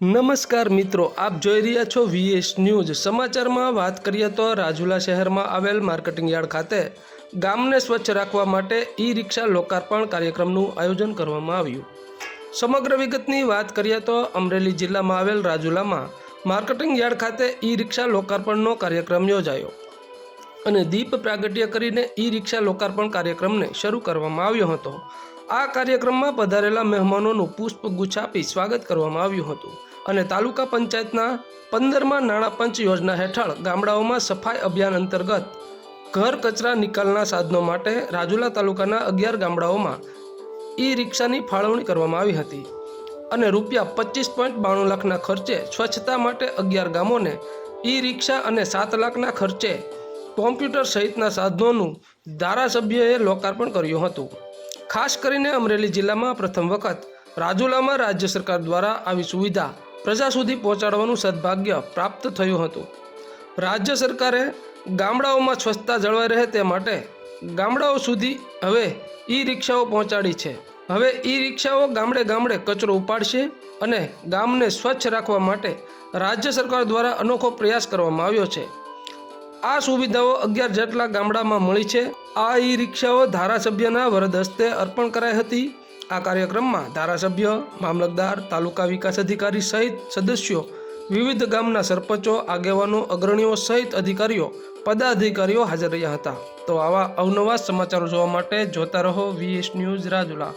નમસ્કાર મિત્રો, આપ જોઈ રહ્યા છો વીએસ ન્યૂઝ સમાચારમાં વાત કરીએ તો રાજુલા શહેરમાં આવેલ માર્કેટિંગ યાર્ડ ખાતે ગામને સ્વચ્છ રાખવા માટે ઈ રિક્ષા લોકાર્પણ કાર્યક્રમનું આયોજન કરવામાં આવ્યું. સમગ્ર વિગતની વાત કરીએ તો અમરેલી જિલ્લામાં આવેલ રાજુલામાં માર્કેટિંગ યાર્ડ ખાતે ઈ રિક્ષા લોકાર્પણનો કાર્યક્રમ યોજાયો અને દીપ પ્રાગટ્ય કરીને ઈ રિક્ષા લોકાર્પણ કાર્યક્રમને શરૂ કરવામાં આવ્યો હતો. આ કાર્યક્રમમાં પધારેલા મહેમાનોનું પુષ્પગુચ્છ આપી સ્વાગત કરવામાં આવ્યું હતું. અને તાલુકા પંચાયતના પંદરમાં નાણાં પંચ યોજના હેઠળ ગામડાઓમાં સફાઈ અભિયાન અંતર્ગત ઘર કચરા નિકાલના સાધનો માટે રાજુલા તાલુકાના અગિયાર ગામડાઓમાં ઈ રિક્ષાની ફાળવણી કરવામાં આવી હતી અને રૂપિયા પચીસ પોઈન્ટ બાણું લાખના ખર્ચે સ્વચ્છતા માટે અગિયાર ગામોને ઈ રિક્ષા અને સાત લાખના ખર્ચે કોમ્પ્યુટર સહિતના સાધનોનું ધારાસભ્યએ લોકાર્પણ કર્યું હતું. ખાસ કરીને અમરેલી જિલ્લામાં પ્રથમ વખત રાજુલામાં રાજ્ય સરકાર દ્વારા આવી સુવિધા પ્રજા સુધી પહોંચાડવાનું સદભાગ્ય પ્રાપ્ત થયું હતું. રાજ્ય સરકારે ગામડાઓમાં સ્વચ્છતા જળવાઈ રહે તે માટે ગામડાઓ સુધી હવે ઈ રિક્ષાઓ પહોંચાડી છે. હવે ઈ રિક્ષાઓ ગામડે ગામડે કચરો ઉપાડશે અને ગામને સ્વચ્છ રાખવા માટે રાજ્ય સરકાર દ્વારા અનોખો પ્રયાસ કરવામાં આવ્યો છે. આ સુવિધાઓ અગિયાર જેટલા ગામડામાં મળી છે. આ ઈ રિક્ષાઓ ધારાસભ્યના વરદ હસ્તે અર્પણ કરાઈ હતી. આ કાર્યક્રમમાં ધારાસભ્ય, મામલતદાર, તાલુકા વિકાસ અધિકારી સહિત સદસ્યો, વિવિધ ગામના સરપંચો, આગેવાનો, અગ્રણીઓ સહિત અધિકારીઓ, પદાધિકારીઓ હાજર રહ્યા હતા. તો આવા અવનવા સમાચારો જોવા માટે જોતા રહો વીએસ ન્યૂઝ રાજુલા.